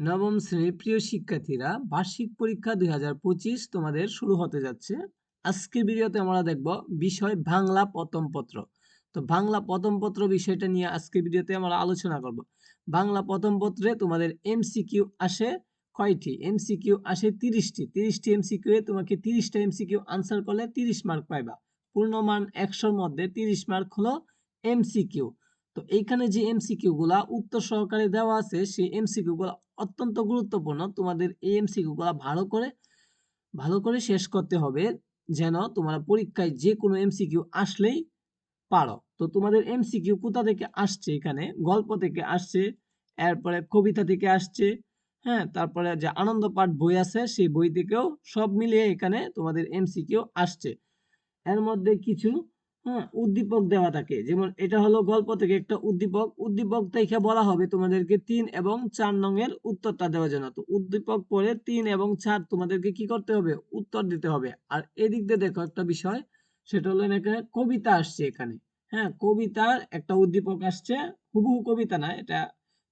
নবম শ্রেণির প্রিয় শিক্ষার্থীরা, বার্ষিক পরীক্ষা দুই হাজার পঁচিশ তোমাদের শুরু হতে যাচ্ছে। আজকের ভিডিওতে আমরা দেখব বিষয় বাংলা প্রথম পত্র তো বাংলা প্রথম পত্র বিষয়টা নিয়ে আজকের ভিডিওতে আমরা আলোচনা করব। বাংলা প্রথম পত্রে তোমাদের এমসিকিউ আসে কয়টি? এমসিকিউ আসে তিরিশটি। তিরিশটি এমসিকিউ এ তোমাকে তিরিশটা এমসিকিউ আনসার করলে তিরিশ মার্ক পাইবা। পূর্ণমান একশোর মধ্যে তিরিশ মার্ক হলো এমসিকিউ। তো এইখানে যে এমসিকিউ গুলা উত্তর সহকারে দেওয়া আছে, সেই এমসিকিউ গুলা অত্যন্ত গুরুত্বপূর্ণ। তোমাদের এই এমসিকিউ গুলা ভালো করে ভালো করে শেষ করতে হবে যেন তোমরা পরীক্ষায় যে কোনো এমসিকিউ আসলেই পারো। তো তোমাদের এমসিকিউ কোথা থেকে আসছে এখানে? গল্প থেকে আসছে, এরপরে কবিতা থেকে আসছে হ্যাঁ তারপরে যে আনন্দ পাঠ বই আছে, সেই বই থেকেও সব মিলিয়ে এখানে তোমাদের এমসিকিউ আসছে। এর মধ্যে কিছু হ্যাঁ উদ্দীপক দেওয়া থাকে। যেমন এটা হলো গল্প থেকে একটা উদ্দীপক। উদ্দীপক থেকে বলা হবে তোমাদেরকে তিন এবং চার নংয়ের উত্তরটা দেওয়ার জন্য। তো উদ্দীপক পরে তিন এবং চার তোমাদেরকে কি করতে হবে? উত্তর দিতে হবে। আর এদিক দিয়ে দেখো একটা বিষয়, সেটা হলো এখানে কবিতা আসছে এখানে। হ্যাঁ কবিতার একটা উদ্দীপক আসছে। হুবহু কবিতা না, এটা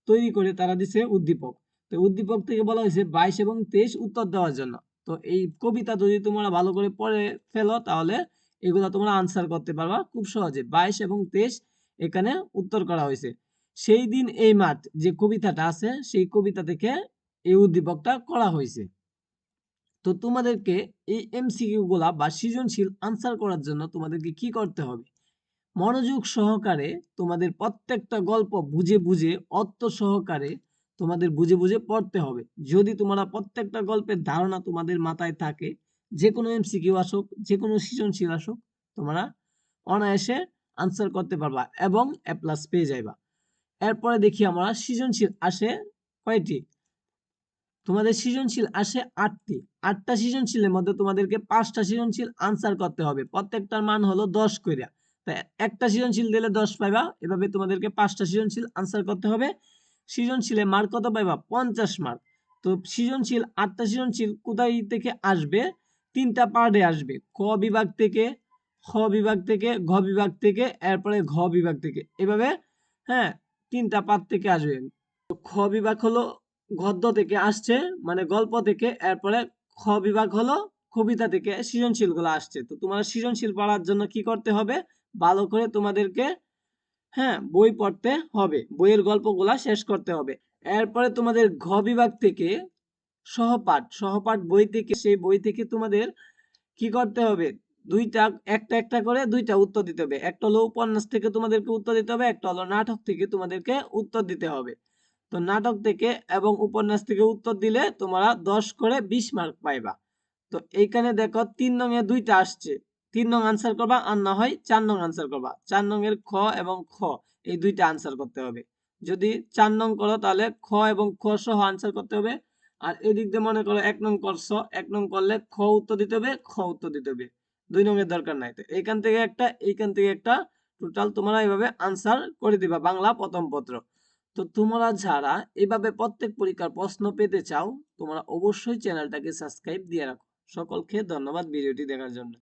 তৈরি করে তারা দিছে উদ্দীপক। তো উদ্দীপক থেকে বলা হয়েছে বাইশ এবং তেইশ উত্তর দেওয়ার জন্য। তো এই কবিতা যদি তোমরা ভালো করে পড়ে ফেলো তাহলে এগুলো তোমরা আনসার করতে পারবা খুব সহজে। বাইশ এবং তেইশ এখানে উত্তর করা হয়েছে। সেই দিন এই মাঠ, যে কবিতাটা আছে, সেই কবিতা থেকে এই উদ্দীপকটা করা হয়েছে। তো তোমাদেরকে এই এমসিকিউ গুলা বা সৃজনশীল আনসার করার জন্য তোমাদেরকে কি করতে হবে? মনোযোগ সহকারে তোমাদের প্রত্যেকটা গল্প বুঝে বুঝে, অর্থ সহকারে তোমাদের বুঝে বুঝে পড়তে হবে। যদি তোমরা প্রত্যেকটা গল্পের ধারণা তোমাদের মাথায় থাকে যে কোনো এমসিকিউ আসুক যে কোনো সৃজনশীল আসুক, তোমরা অনায়াসে আনসার করতে পারবা এবং এ প্লাস পেয়ে যাইবা। এরপরে দেখি আমরা সৃজনশীল আসে কয়টি? তোমাদের সৃজনশীল আসে আটটি। আটটা সৃজনশীলের মধ্যে তোমাদেরকে পাঁচটা সৃজনশীল আনসার করতে হবে। প্রত্যেকটার মান হলো দশ কইরা। তা একটা সৃজনশীল দিলে দশ পাইবা, এভাবে তোমাদেরকে পাঁচটা সৃজনশীল আনসার করতে হবে। সৃজনশীলে মার্ক কত পাইবা? পঞ্চাশ মার্ক তো সৃজনশীল আটটা সৃজনশীল কোথায় থেকে আসবে? তিনটা পার্টে আসবে। ক বিভাগ থেকে, খ বিভাগ থেকে, ঘ বিভাগ থেকে, এরপরে ঘ বিভাগ থেকে। এভাবে হ্যাঁ তিনটা পার্ট থেকে আসবে। খ বিভাগ হলো গদ্য থেকে আসছে মানে গল্প থেকে, এরপরে খ বিভাগ হলো কবিতা থেকে, সৃজনশীলগুলো আসছে। তো তোমার সৃজনশীল পড়ার জন্য কি করতে হবে? ভালো করে তোমাদেরকে হ্যাঁ বই পড়তে হবে। বইয়ের গল্পগুলা শেষ করতে হবে। এরপরে তোমাদের ঘ বিভাগ থেকে সহপাঠ সহপাঠ বই থেকে, সেই বই থেকে তোমাদের কি করতে হবে? দুইটা, একটা একটা করে দুইটা উত্তর দিতে হবে। একটা হলো উপন্যাস থেকে তোমাদেরকে উত্তর দিতে হবে, একটা হলো নাটক থেকে তোমাদেরকে উত্তর দিতে হবে। তো নাটক থেকে এবং উপন্যাস থেকে উত্তর দিলে তোমরা দশ করে বিশ মার্ক পাইবা। তো এইখানে দেখো তিন নং এ দুইটা আসছে। তিন নং আনসার করবা, আর না হয় চার নং আনসার করবা। চার নং এর খ এবং খ, এই দুইটা আনসার করতে হবে। যদি চার নং করো তাহলে খ এবং খ সহ আনসার করতে হবে। আর এদিক দিয়ে মনে করো এক নং করছ, এক নং করলে খ উত্তর দিতে হবে, খ উত্তর দিতে হবে। দুই নং এর দরকার নাই। তো এইখান থেকে একটা, এইখান থেকে একটা টোটাল তোমরা এইভাবে আনসার করে দিবা বাংলা প্রথম পত্র। তো তোমরা যারা এভাবে প্রত্যেক পরীক্ষার প্রশ্ন পেতে চাও, তোমরা অবশ্যই চ্যানেলটাকে সাবস্ক্রাইব দিয়ে রাখো। সকলকে ধন্যবাদ ভিডিওটি দেখার জন্য।